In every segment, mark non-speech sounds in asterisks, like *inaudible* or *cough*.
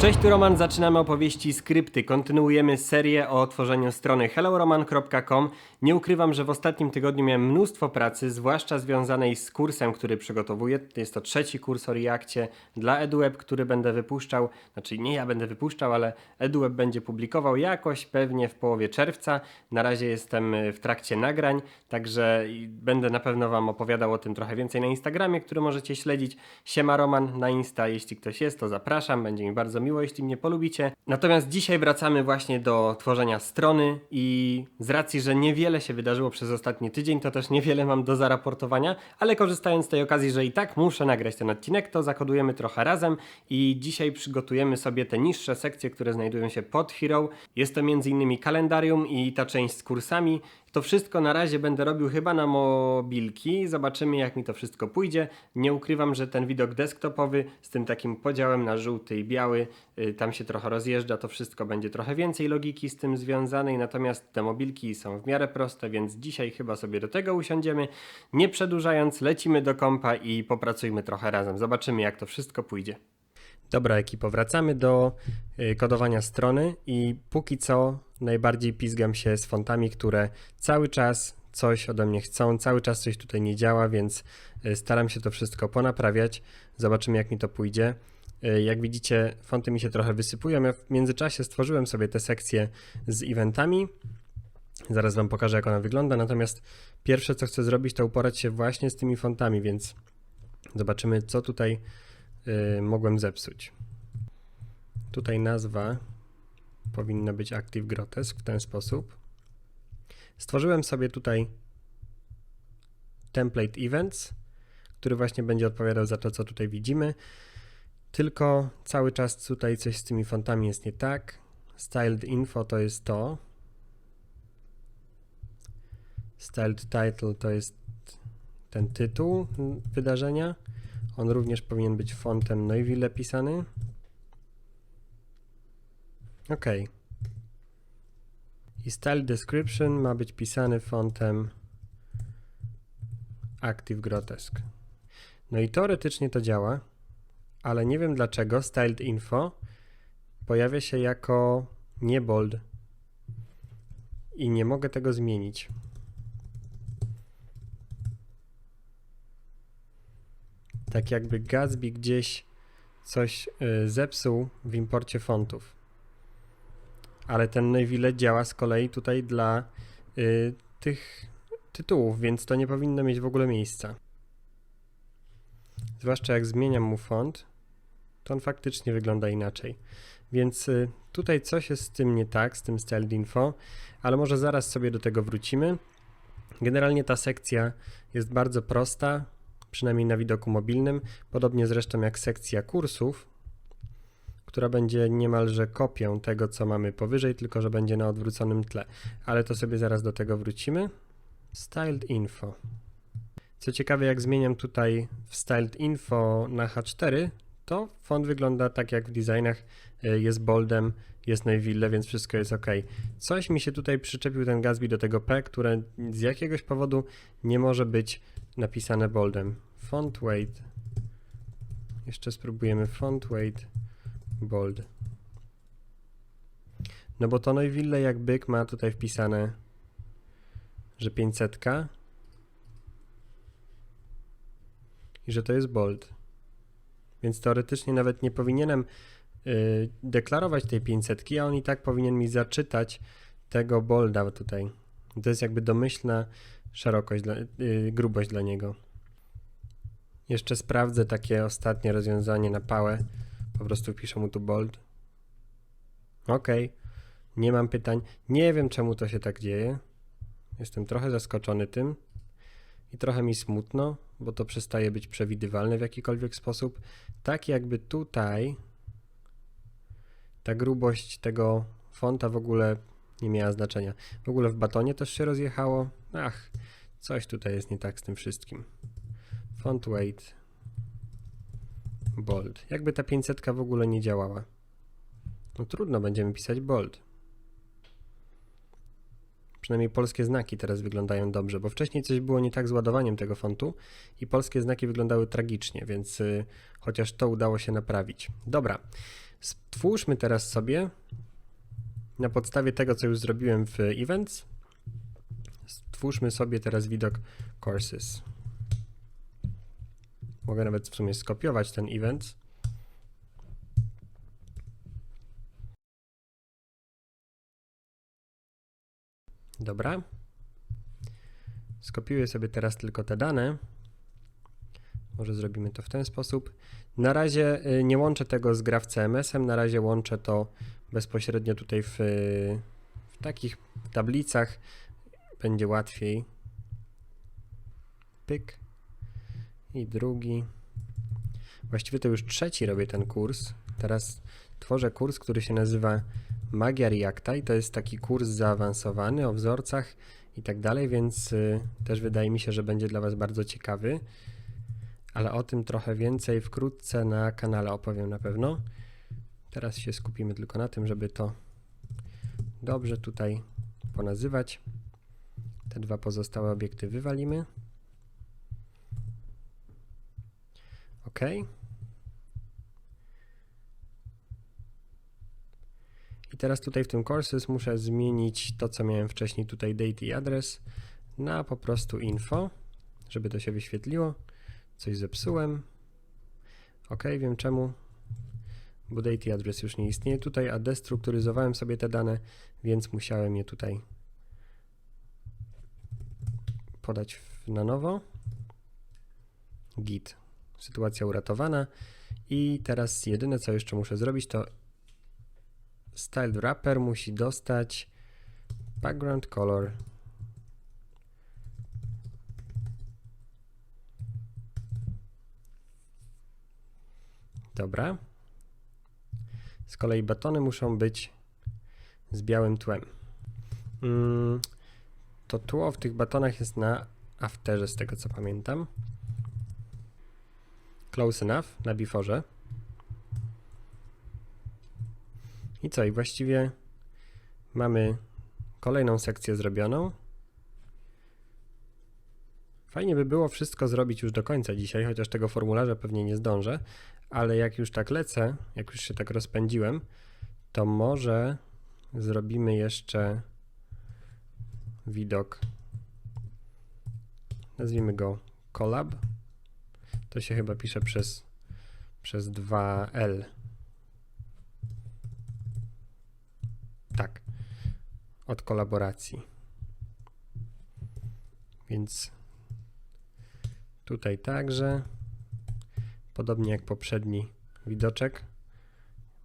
Cześć, tu Roman, zaczynamy opowieści skrypty. Kontynuujemy serię o tworzeniu strony helloroman.com. Nie ukrywam, że w ostatnim tygodniu miałem mnóstwo pracy, zwłaszcza związanej z kursem, który przygotowuję. Jest to trzeci kurs o Reakcie dla EduWeb, który będę wypuszczał, znaczy nie ja będę wypuszczał, ale EduWeb będzie publikował jakoś pewnie w połowie czerwca. Na razie jestem y, w trakcie nagrań, także będę na pewno Wam opowiadał o tym trochę więcej na Instagramie, który możecie śledzić. Siema Roman na Insta, jeśli ktoś jest, to zapraszam, będzie mi bardzo miło, jeśli mnie polubicie. Natomiast dzisiaj wracamy właśnie do tworzenia strony i z racji, że niewiele się wydarzyło przez ostatni tydzień, to też niewiele mam do zaraportowania, ale korzystając z tej okazji, że i tak muszę nagrać ten odcinek, to zakodujemy trochę razem i dzisiaj przygotujemy sobie te niższe sekcje, które znajdują się pod Hero. Jest to m.in. kalendarium i ta część z kursami. To wszystko na razie będę robił chyba na mobilki. Zobaczymy, jak mi to wszystko pójdzie. Nie ukrywam, że ten widok desktopowy z tym takim podziałem na żółty i biały, y, tam się trochę rozjeżdża. To wszystko będzie trochę więcej logiki z tym związanej. Natomiast te mobilki są w miarę proste, więc dzisiaj chyba sobie do tego usiądziemy. Nie przedłużając, lecimy do kompa i popracujmy trochę razem. Zobaczymy, jak to wszystko pójdzie. Dobra, ekipo, wracamy do y, kodowania strony i póki co najbardziej pizgam się z fontami, które cały czas coś ode mnie chcą, cały czas coś tutaj nie działa, więc y, staram się to wszystko ponaprawiać. Zobaczymy, jak mi to pójdzie. Y, Jak widzicie, fonty mi się trochę wysypują. Ja w międzyczasie stworzyłem sobie te sekcje z eventami. Zaraz Wam pokażę, jak ona wygląda. Natomiast pierwsze, co chcę zrobić, to uporać się właśnie z tymi fontami, więc zobaczymy, co tutaj mogłem zepsuć. Tutaj nazwa powinna być Active Grotesque w ten sposób. Stworzyłem sobie tutaj template events, który właśnie będzie odpowiadał za to, co tutaj widzimy. Tylko cały czas tutaj coś z tymi fontami jest nie tak. Styled info to jest to. Styled title to jest ten tytuł wydarzenia. On również powinien być fontem Noiville pisany. OK. I style description ma być pisany fontem Active Grotesque. No i teoretycznie to działa, ale nie wiem dlaczego styled info pojawia się jako nie bold i nie mogę tego zmienić. Tak jakby Gatsby gdzieś coś y, zepsuł w imporcie fontów. Ale ten Neville działa z kolei tutaj dla y, tych tytułów, więc to nie powinno mieć w ogóle miejsca. Zwłaszcza jak zmieniam mu font, to on faktycznie wygląda inaczej. Więc y, tutaj coś jest z tym nie tak, z tym styled info, ale może zaraz sobie do tego wrócimy. Generalnie ta sekcja jest bardzo prosta, przynajmniej na widoku mobilnym, podobnie zresztą jak sekcja kursów, która będzie niemalże kopią tego, co mamy powyżej, tylko że będzie na odwróconym tle. Ale to sobie zaraz do tego wrócimy. Styled info. Co ciekawe, jak zmieniam tutaj w Styled Info na H4, to font wygląda tak jak w designach, y, jest boldem, jest Neville, więc wszystko jest ok. Coś mi się tutaj przyczepił ten Gatsby do tego P, które z jakiegoś powodu nie może być napisane boldem. Font weight. Jeszcze spróbujemy font weight bold. No bo to Neville jak byk ma tutaj wpisane, że 500 i że to jest bold. Więc teoretycznie nawet nie powinienem y, deklarować tej 500, a on i tak powinien mi zaczytać tego bolda tutaj. To jest jakby domyślna szerokość, dla, y, grubość dla niego. Jeszcze sprawdzę takie ostatnie rozwiązanie na pałę. Po prostu wpiszę mu tu bold. Ok, nie mam pytań. Nie wiem czemu to się tak dzieje. Jestem trochę zaskoczony tym i trochę mi smutno, bo to przestaje być przewidywalne w jakikolwiek sposób. Tak jakby tutaj ta grubość tego fonta w ogóle nie miała znaczenia. W ogóle w batonie też się rozjechało. Ach, coś tutaj jest nie tak z tym wszystkim. Font weight bold. Jakby ta 500 w ogóle nie działała. No trudno będziemy pisać bold. Przynajmniej polskie znaki teraz wyglądają dobrze, bo wcześniej coś było nie tak z ładowaniem tego fontu i polskie znaki wyglądały tragicznie, więc y, chociaż to udało się naprawić. Dobra, Stwórzmy teraz sobie na podstawie tego, co już zrobiłem w Events, stwórzmy sobie teraz widok Courses. Mogę nawet w sumie skopiować ten event. Dobra. Skopiuję sobie teraz tylko te dane. Może zrobimy to w ten sposób. Na razie y, nie łączę tego z graf CMS-em, na razie łączę to bezpośrednio tutaj w, y, w takich tablicach. Będzie łatwiej. Pyk. I drugi. Właściwie to już trzeci robię ten kurs. Teraz tworzę kurs, który się nazywa Magia Reacta i to jest taki kurs zaawansowany o wzorcach i tak dalej, więc y, też wydaje mi się, że będzie dla Was bardzo ciekawy. Ale o tym trochę więcej wkrótce na kanale opowiem na pewno. Teraz się skupimy tylko na tym, żeby to dobrze tutaj ponazywać. Te dwa pozostałe obiekty wywalimy. OK. I teraz tutaj w tym courses muszę zmienić to, co miałem wcześniej tutaj date i adres na po prostu info, żeby to się wyświetliło. Coś zepsułem. OK, wiem czemu. Bo date i adres już nie istnieje tutaj, a destrukturyzowałem sobie te dane, więc musiałem je tutaj podać na nowo. Git. Sytuacja uratowana. I teraz jedyne, co jeszcze muszę zrobić, to style wrapper musi dostać background color. Dobra. Z kolei batony muszą być z białym tłem. Mm, to tło w tych batonach jest na afterze, z tego co pamiętam. Close enough na beforze. I co? I właściwie mamy kolejną sekcję zrobioną. Fajnie by było wszystko zrobić już do końca dzisiaj, chociaż tego formularza pewnie nie zdążę, ale jak już tak lecę, jak już się tak rozpędziłem, to może zrobimy jeszcze widok. Nazwijmy go collab. To się chyba pisze przez, przez 2L. Tak. Od kolaboracji. Więc tutaj także. Podobnie jak poprzedni widoczek.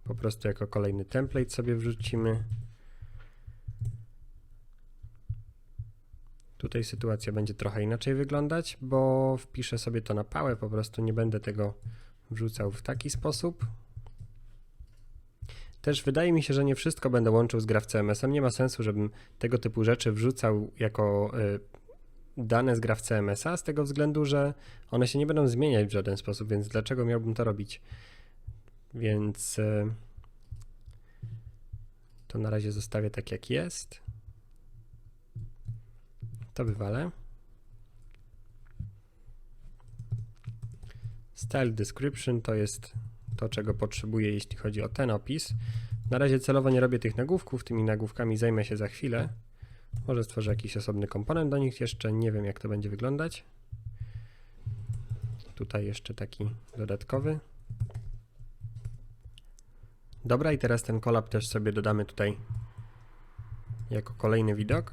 Po prostu jako kolejny template sobie wrzucimy. Tutaj sytuacja będzie trochę inaczej wyglądać, bo wpiszę sobie to na pałę, po prostu nie będę tego wrzucał w taki sposób. Też wydaje mi się, że nie wszystko będę łączył z graf CMS-em. Nie ma sensu, żebym tego typu rzeczy wrzucał jako y, dane z graf CMS-a, z tego względu, że one się nie będą zmieniać w żaden sposób, więc dlaczego miałbym to robić? Więc y, to na razie zostawię tak jak jest. To wywalę. Style description to jest to, czego potrzebuję, jeśli chodzi o ten opis. Na razie celowo nie robię tych nagłówków, tymi nagłówkami zajmę się za chwilę. Może stworzę jakiś osobny komponent do nich jeszcze, nie wiem jak to będzie wyglądać. Tutaj jeszcze taki dodatkowy. Dobra, i teraz ten kolab też sobie dodamy tutaj jako kolejny widok,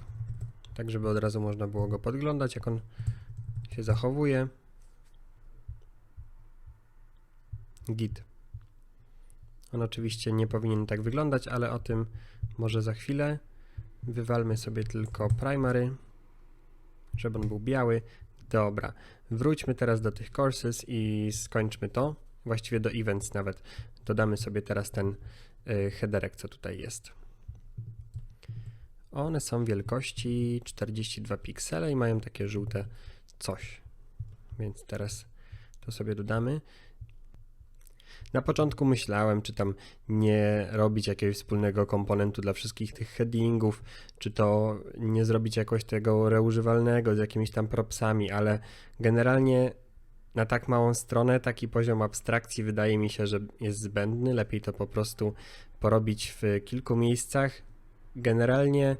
tak żeby od razu można było go podglądać, jak on się zachowuje. Git. On oczywiście nie powinien tak wyglądać, ale o tym może za chwilę. Wywalmy sobie tylko primary, żeby on był biały. Dobra, wróćmy teraz do tych courses i skończmy to. Właściwie do events nawet. Dodamy sobie teraz ten y, headerek, co tutaj jest. One są wielkości 42 piksele i mają takie żółte coś. Więc teraz to sobie dodamy. Na początku myślałem, czy tam nie robić jakiegoś wspólnego komponentu dla wszystkich tych headingów, czy to nie zrobić jakoś tego reużywalnego z jakimiś tam propsami, ale generalnie na tak małą stronę taki poziom abstrakcji wydaje mi się, że jest zbędny. Lepiej to po prostu porobić w kilku miejscach. Generalnie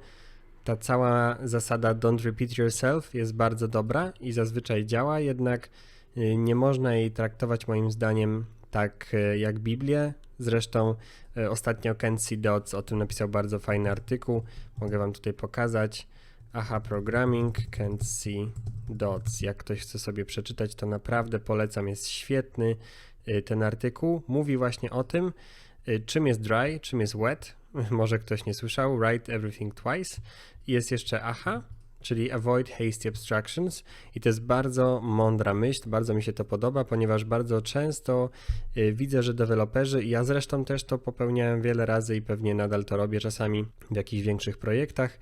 ta cała zasada don't repeat yourself jest bardzo dobra i zazwyczaj działa, jednak y, nie można jej traktować moim zdaniem tak y, jak Biblię. Zresztą y, ostatnio Ken C. Dodds o tym napisał bardzo fajny artykuł. Mogę wam tutaj pokazać. Aha, Programming, Ken C. Dodds. Jak ktoś chce sobie przeczytać, to naprawdę polecam, jest świetny ten artykuł. Mówi właśnie o tym, czym jest dry, czym jest wet. *laughs* Może ktoś nie słyszał, write everything twice. Jest jeszcze AHA, czyli Avoid Hasty Abstractions. I to jest bardzo mądra myśl, bardzo mi się to podoba, ponieważ bardzo często y, widzę, że deweloperzy, i ja zresztą też to popełniałem wiele razy i pewnie nadal to robię czasami w jakichś większych projektach,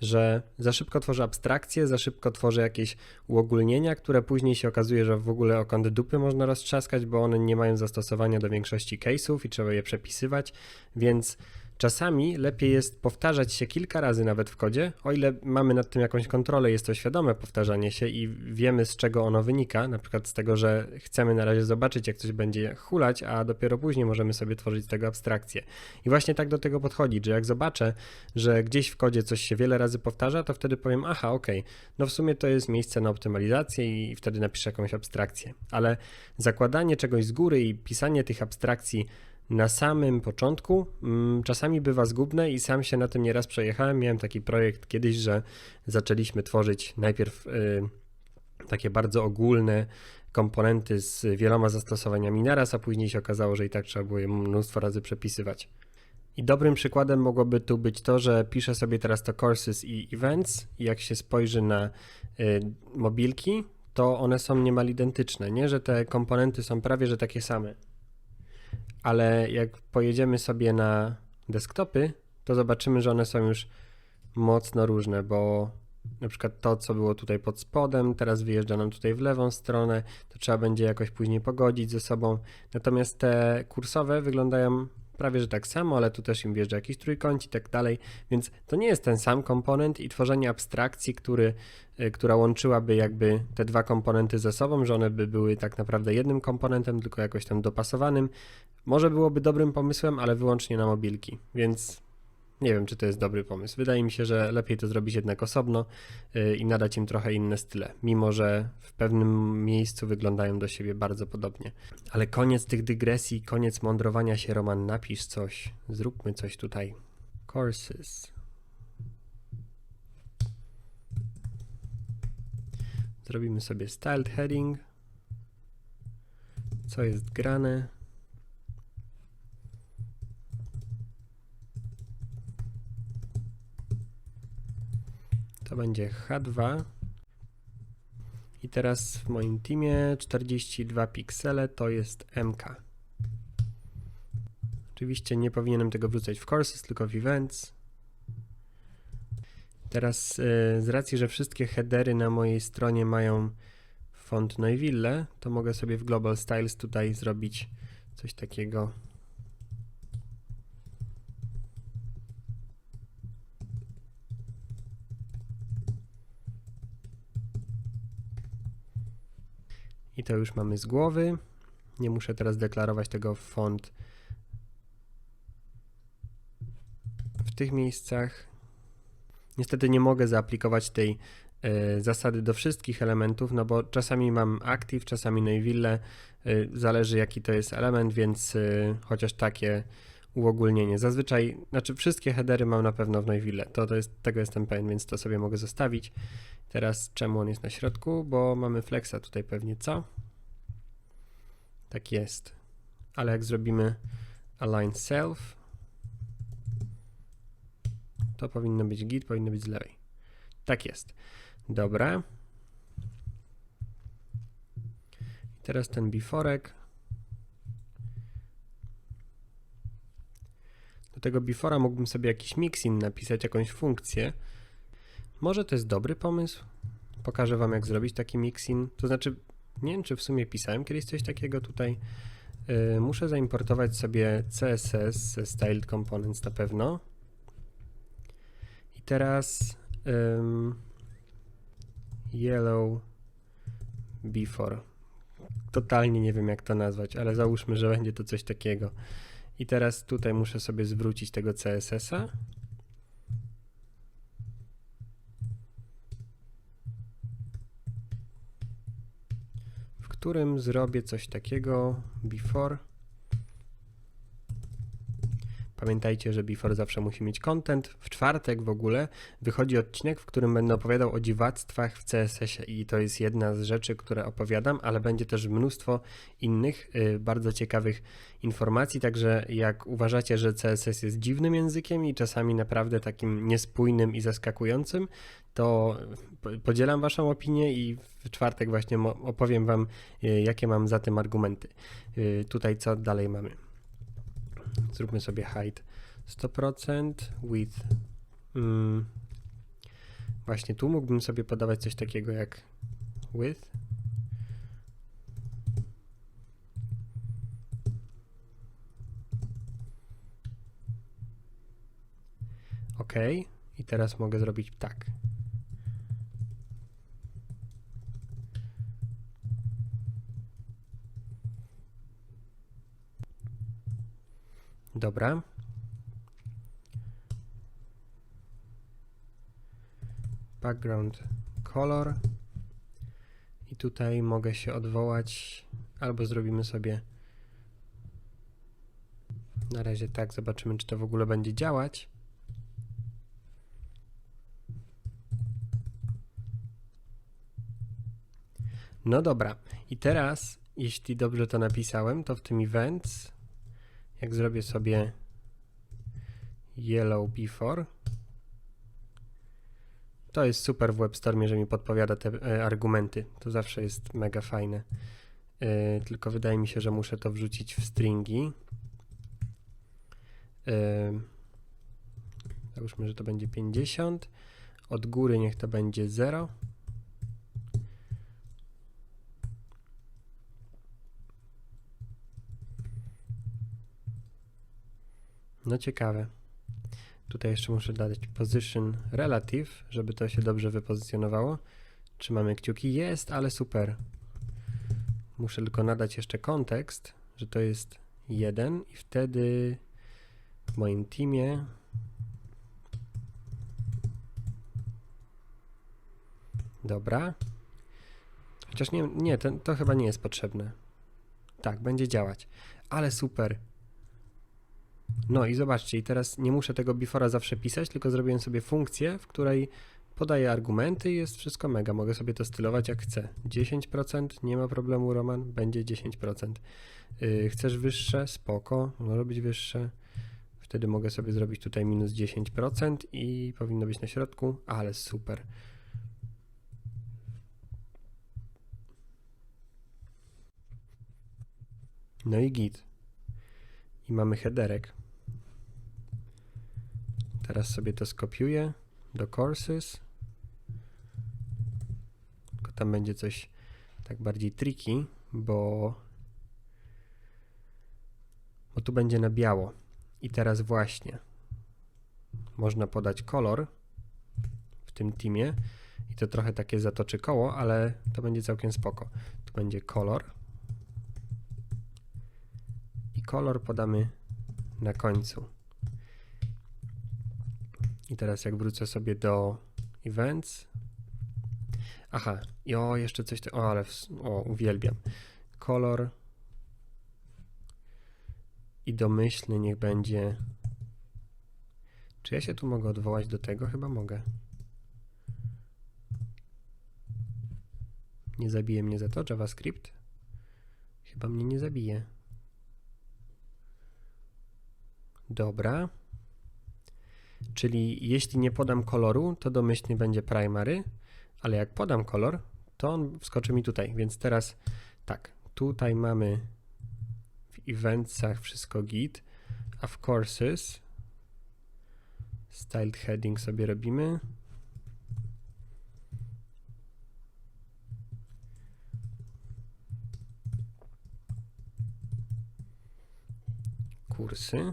że za szybko tworzę abstrakcje, za szybko tworzę jakieś uogólnienia, które później się okazuje, że w ogóle o kąt dupy można roztrzaskać, bo one nie mają zastosowania do większości case'ów i trzeba je przepisywać, więc Czasami lepiej jest powtarzać się kilka razy nawet w kodzie, o ile mamy nad tym jakąś kontrolę, jest to świadome powtarzanie się i wiemy z czego ono wynika, na przykład z tego, że chcemy na razie zobaczyć jak coś będzie hulać, a dopiero później możemy sobie tworzyć z tego abstrakcję. I właśnie tak do tego podchodzić, że jak zobaczę, że gdzieś w kodzie coś się wiele razy powtarza, to wtedy powiem, aha, okej, okay, no w sumie to jest miejsce na optymalizację i wtedy napiszę jakąś abstrakcję. Ale zakładanie czegoś z góry i pisanie tych abstrakcji na samym początku mm, czasami bywa zgubne i sam się na tym nieraz przejechałem. Miałem taki projekt kiedyś, że zaczęliśmy tworzyć najpierw y, takie bardzo ogólne komponenty z wieloma zastosowaniami naraz, a później się okazało, że i tak trzeba było je mnóstwo razy przepisywać. I dobrym przykładem mogłoby tu być to, że piszę sobie teraz to courses i events i jak się spojrzy na y, mobilki, to one są niemal identyczne, nie? Że te komponenty są prawie że takie same ale jak pojedziemy sobie na desktopy, to zobaczymy, że one są już mocno różne, bo na przykład to, co było tutaj pod spodem, teraz wyjeżdża nam tutaj w lewą stronę, to trzeba będzie jakoś później pogodzić ze sobą. Natomiast te kursowe wyglądają prawie że tak samo, ale tu też im wjeżdża jakiś trójkąt i tak dalej, więc to nie jest ten sam komponent i tworzenie abstrakcji, który, y, która łączyłaby jakby te dwa komponenty ze sobą, że one by były tak naprawdę jednym komponentem, tylko jakoś tam dopasowanym, może byłoby dobrym pomysłem, ale wyłącznie na mobilki, więc nie wiem, czy to jest dobry pomysł. Wydaje mi się, że lepiej to zrobić jednak osobno yy, i nadać im trochę inne style, mimo że w pewnym miejscu wyglądają do siebie bardzo podobnie. Ale koniec tych dygresji, koniec mądrowania się, Roman, napisz coś, zróbmy coś tutaj. Courses. Zrobimy sobie styled heading. Co jest grane? To będzie H2. I teraz w moim teamie 42 piksele to jest MK. Oczywiście nie powinienem tego wrzucać w courses, tylko w events. Teraz y, z racji, że wszystkie headery na mojej stronie mają font Noiville, to mogę sobie w Global Styles tutaj zrobić coś takiego I to już mamy z głowy. Nie muszę teraz deklarować tego w font w tych miejscach. Niestety nie mogę zaaplikować tej y, zasady do wszystkich elementów, no bo czasami mam active, czasami Naville, y, zależy jaki to jest element, więc y, chociaż takie uogólnienie. Zazwyczaj, znaczy wszystkie headery mam na pewno w Naville, to, to jest, tego jestem pewien, więc to sobie mogę zostawić. Teraz czemu on jest na środku? Bo mamy flexa tutaj pewnie, co? Tak jest. Ale jak zrobimy align self, to powinno być git, powinno być z lewej. Tak jest. Dobra. I teraz ten beforek. Tego befora mógłbym sobie jakiś mixin napisać, jakąś funkcję, może to jest dobry pomysł? Pokażę Wam, jak zrobić taki mixin. To znaczy, nie wiem, czy w sumie pisałem kiedyś coś takiego tutaj. Yy, muszę zaimportować sobie CSS ze Styled Components na pewno. I teraz yellow before totalnie nie wiem jak to nazwać, ale załóżmy, że będzie to coś takiego. I teraz tutaj muszę sobie zwrócić tego CSS-a. w którym zrobię coś takiego before. Pamiętajcie, że before zawsze musi mieć content. W czwartek w ogóle wychodzi odcinek, w którym będę opowiadał o dziwactwach w CSS-ie i to jest jedna z rzeczy, które opowiadam, ale będzie też mnóstwo innych y, bardzo ciekawych informacji, także jak uważacie, że CSS jest dziwnym językiem i czasami naprawdę takim niespójnym i zaskakującym, to po- podzielam waszą opinię i w czwartek właśnie opowiem wam, y, jakie mam za tym argumenty. Y, Tutaj co dalej mamy? Zróbmy sobie height 100%, width. Mm. Właśnie tu mógłbym sobie podawać coś takiego jak width. OK. I teraz mogę zrobić tak. Dobra. Background color. I tutaj mogę się odwołać, albo zrobimy sobie na razie tak, zobaczymy, czy to w ogóle będzie działać. No dobra, i teraz, jeśli dobrze to napisałem, to w tym events jak zrobię sobie yellow before, to jest super w WebStormie, że mi podpowiada te e, argumenty. To zawsze jest mega fajne. E, tylko wydaje mi się, że muszę to wrzucić w stringi. E, załóżmy, że to będzie 50. Od góry niech to będzie 0. No ciekawe. Tutaj jeszcze muszę dać position relative, żeby to się dobrze wypozycjonowało. Trzymamy kciuki. Jest, ale super. Muszę tylko nadać jeszcze kontekst, że to jest 1 i wtedy w moim teamie Dobra. Chociaż nie, nie to, to chyba nie jest potrzebne. Tak, będzie działać. Ale super. No i zobaczcie, i teraz nie muszę tego befora zawsze pisać, tylko zrobiłem sobie funkcję, w której podaję argumenty i jest wszystko mega. Mogę sobie to stylować jak chcę. 10%, nie ma problemu, Roman, będzie 10%. Yy, chcesz wyższe? Spoko, może być wyższe. Wtedy mogę sobie zrobić tutaj minus 10% i powinno być na środku, ale super. No i git. Mamy headerek. Teraz sobie to skopiuję do courses. Tylko tam będzie coś tak bardziej tricky, bo, bo tu będzie na biało. I teraz właśnie można podać kolor w tym teamie i to trochę takie zatoczy koło, ale to będzie całkiem spoko. Tu będzie kolor kolor podamy na końcu. I teraz jak wrócę sobie do events. Aha, i o, jeszcze coś, o, ale, o, uwielbiam. Kolor i domyślny niech będzie. Czy ja się tu mogę odwołać do tego? Chyba mogę. Nie zabije mnie za to JavaScript? Chyba mnie nie zabije. Dobra. Czyli jeśli nie podam koloru, to domyślnie będzie primary, ale jak podam kolor, to on wskoczy mi tutaj. Więc teraz tak, tutaj mamy w eventsach wszystko git, a w courses styled heading sobie robimy. Kursy.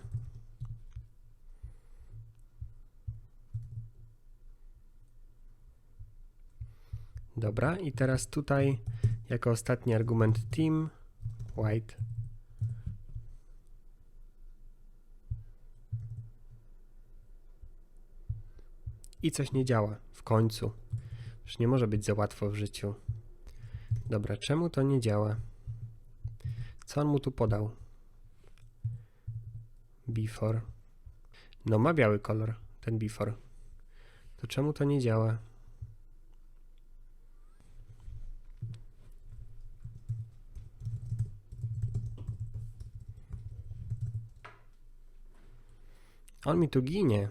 Dobra, i teraz tutaj jako ostatni argument team white. I coś nie działa. W końcu. Już nie może być za łatwo w życiu. Dobra, czemu to nie działa? Co on mu tu podał? Before. No ma biały kolor, ten before. To czemu to nie działa? On mi tu ginie.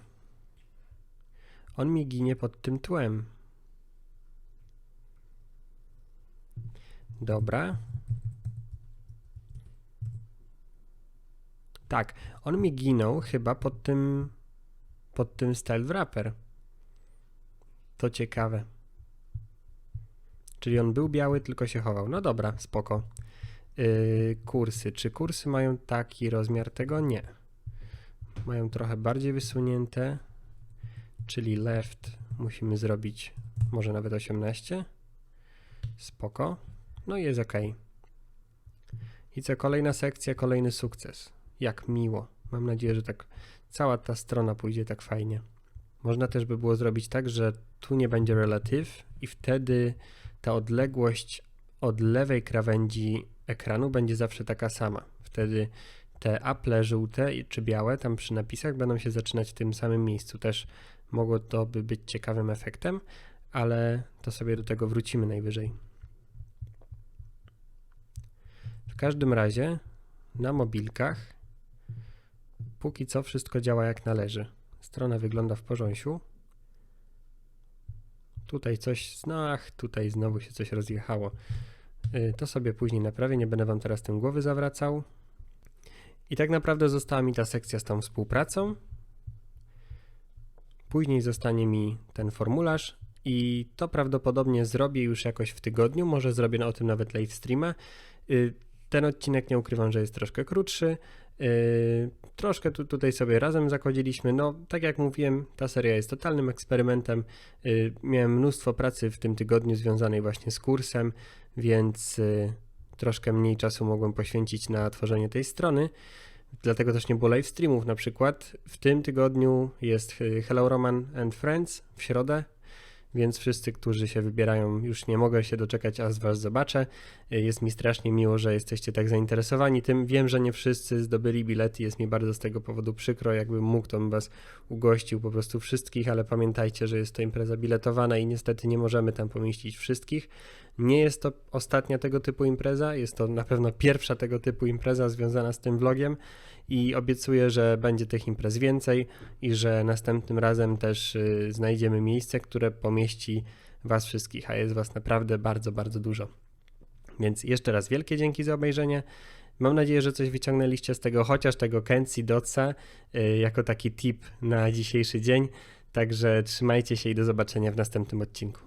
On mi ginie pod tym tłem. Dobra. Tak, on mi ginął chyba pod tym pod tym style wrapper. To ciekawe. Czyli on był biały, tylko się chował. No dobra, spoko. Yy, kursy. Czy kursy mają taki rozmiar tego? Nie. Mają trochę bardziej wysunięte, czyli left musimy zrobić może nawet 18. Spoko. No i jest ok. I co, kolejna sekcja, kolejny sukces. Jak miło. Mam nadzieję, że tak cała ta strona pójdzie tak fajnie. Można też by było zrobić tak, że tu nie będzie relative i wtedy ta odległość od lewej krawędzi ekranu będzie zawsze taka sama. Wtedy te aple żółte czy białe tam przy napisach będą się zaczynać w tym samym miejscu. Też mogło to by być ciekawym efektem, ale to sobie do tego wrócimy najwyżej. W każdym razie na mobilkach póki co wszystko działa jak należy. Strona wygląda w porządku. Tutaj coś, no ach, tutaj znowu się coś rozjechało. Y, To sobie później naprawię, nie będę wam teraz tym głowy zawracał. I tak naprawdę została mi ta sekcja z tą współpracą. Później zostanie mi ten formularz i to prawdopodobnie zrobię już jakoś w tygodniu, może zrobię o tym nawet live streama. Y, Ten odcinek nie ukrywam, że jest troszkę krótszy. Yy, troszkę tu, tutaj sobie razem zakodziliśmy. No, tak jak mówiłem, ta seria jest totalnym eksperymentem. Yy, miałem mnóstwo pracy w tym tygodniu związanej właśnie z kursem, więc troszkę mniej czasu mogłem poświęcić na tworzenie tej strony. Dlatego też nie było live streamów na przykład. W tym tygodniu jest yy, Hello Roman and Friends w środę, więc wszyscy, którzy się wybierają, już nie mogę się doczekać, aż was zobaczę. Jest mi strasznie miło, że jesteście tak zainteresowani tym. Wiem, że nie wszyscy zdobyli bilety, jest mi bardzo z tego powodu przykro. Jakbym mógł, to bym was ugościł po prostu wszystkich, ale pamiętajcie, że jest to impreza biletowana i niestety nie możemy tam pomieścić wszystkich. Nie jest to ostatnia tego typu impreza, jest to na pewno pierwsza tego typu impreza związana z tym vlogiem i obiecuję, że będzie tych imprez więcej i że następnym razem też y, znajdziemy miejsce, które pomieści was wszystkich, a jest was naprawdę bardzo, bardzo dużo. Więc jeszcze raz wielkie dzięki za obejrzenie. Mam nadzieję, że coś wyciągnęliście z tego, chociaż tego Kensi Dotsa, y, jako taki tip na dzisiejszy dzień. Także trzymajcie się i do zobaczenia w następnym odcinku.